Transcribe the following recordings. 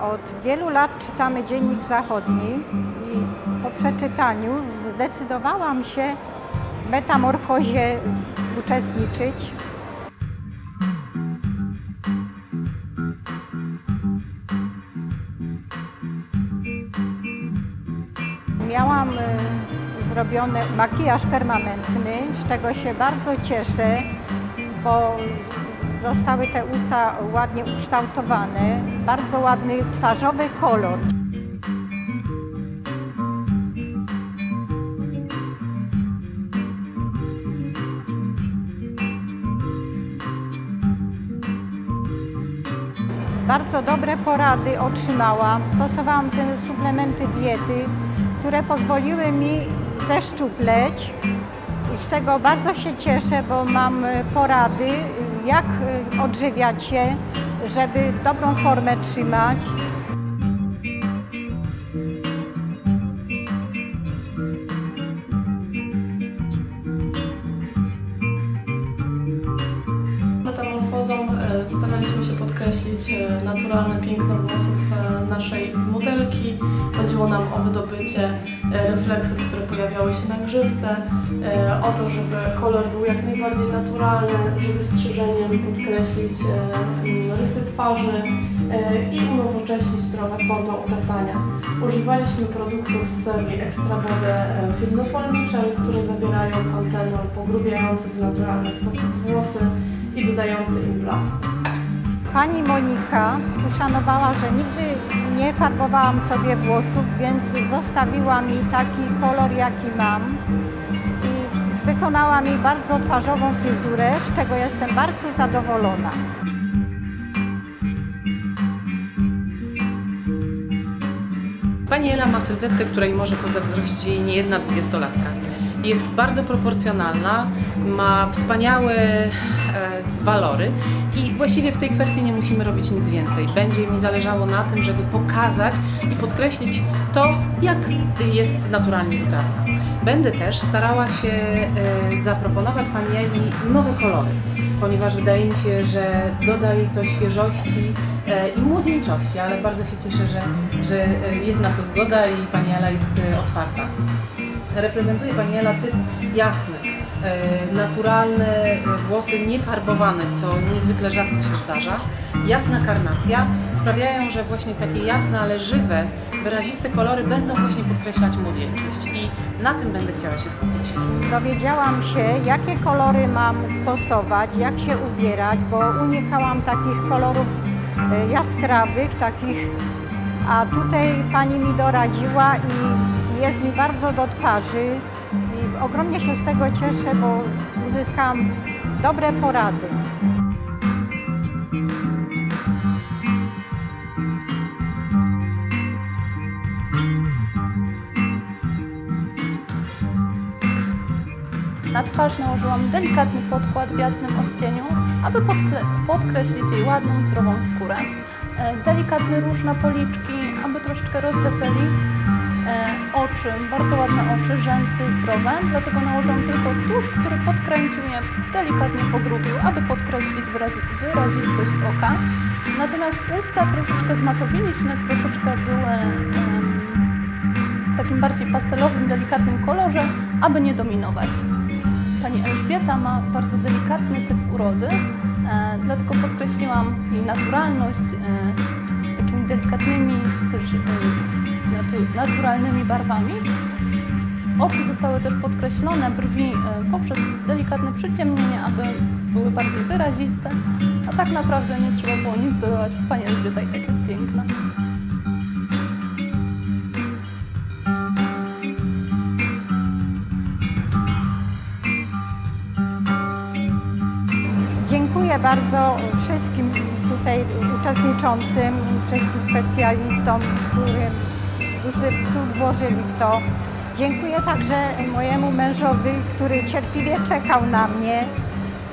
Od wielu lat czytamy Dziennik Zachodni i po przeczytaniu zdecydowałam się w metamorfozie uczestniczyć. Miałam y, zrobiony makijaż permanentny, z czego się bardzo cieszę, bo zostały te usta ładnie ukształtowane, bardzo ładny twarzowy kolor. Bardzo dobre porady otrzymałam. Stosowałam te suplementy diety, które pozwoliły mi zeszczupleć z czego bardzo się cieszę, bo mam porady, jak y, odżywiać się, żeby dobrą formę trzymać. Staraliśmy się podkreślić e, naturalne piękno włosów e, naszej modelki. Chodziło nam o wydobycie e, refleksów, które pojawiały się na grzywce, o to, żeby kolor był jak najbardziej naturalny, żeby strzyżeniem podkreślić rysy twarzy i unowocześnić trochę formę uczesania. Używaliśmy produktów z serii Extra Body Filmopolniczej, które zawierają pantenol pogrubiający w naturalny sposób włosy i dodający im blasku. Pani Monika uszanowała, że nigdy nie farbowałam sobie włosów, więc zostawiła mi taki kolor, jaki mam. I wykonała mi bardzo twarzową fryzurę, z czego jestem bardzo zadowolona. Pani Ela ma sylwetkę, której może pozazdrościć jej niejedna dwudziestolatka. Jest bardzo proporcjonalna, ma wspaniałe walory i właściwie w tej kwestii nie musimy robić nic więcej. Będzie mi zależało na tym, żeby pokazać i podkreślić to, jak jest naturalnie zgrabna. Będę też starała się e, zaproponować Pani nowe kolory, ponieważ wydaje mi się, że doda jej to świeżości e, i młodzieńczości, ale bardzo się cieszę, że, że e, jest na to zgoda i Pani Ela jest e, otwarta. Reprezentuje Pani Ela typ jasny, e, naturalne e, włosy niefarbowane, co niezwykle rzadko się zdarza. Jasna karnacja sprawiają, że właśnie takie jasne, ale żywe, wyraziste kolory będą właśnie podkreślać młodzieńczość i na tym będę chciała się skupić. Dowiedziałam się, jakie kolory mam stosować, jak się ubierać, bo unikałam takich kolorów e, jaskrawych, takich, a tutaj pani mi doradziła i jest mi bardzo do twarzy ogromnie się z tego cieszę, bo uzyskałam dobre porady. Na twarz nałożyłam delikatny podkład w jasnym odcieniu, aby podkreślić jej ładną, zdrową skórę. E, Delikatny róż na policzki, aby troszeczkę rozweselić. E, Oczy, bardzo ładne oczy, rzęsy zdrowe, dlatego nałożyłam tylko tusz, który podkręcił je, delikatnie pogrubił, aby podkreślić wyraz- wyrazistość oka. Natomiast usta troszeczkę zmatowiliśmy, troszeczkę były w takim bardziej pastelowym, delikatnym kolorze, aby nie dominować. Pani Elżbieta ma bardzo delikatny typ urody, e, dlatego podkreśliłam jej naturalność e, takimi delikatnymi, też natu, naturalnymi barwami. Oczy zostały też podkreślone, brwi e, poprzez delikatne przyciemnienie, aby były bardziej wyraziste, a tak naprawdę nie trzeba było nic dodawać, Pani Elżbieta i tak jest piękna. Dziękuję bardzo wszystkim tutaj uczestniczącym, wszystkim specjalistom, którym duży trud włożyli w to. Dziękuję także mojemu mężowi, który cierpliwie czekał na mnie.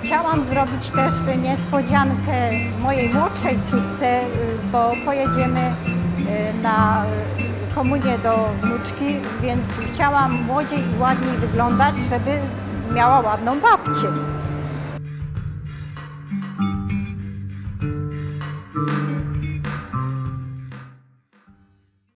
Chciałam zrobić też niespodziankę mojej młodszej córce, bo pojedziemy y, na y, komunię do wnuczki, więc chciałam młodziej i ładniej wyglądać, żeby miała ładną babcię.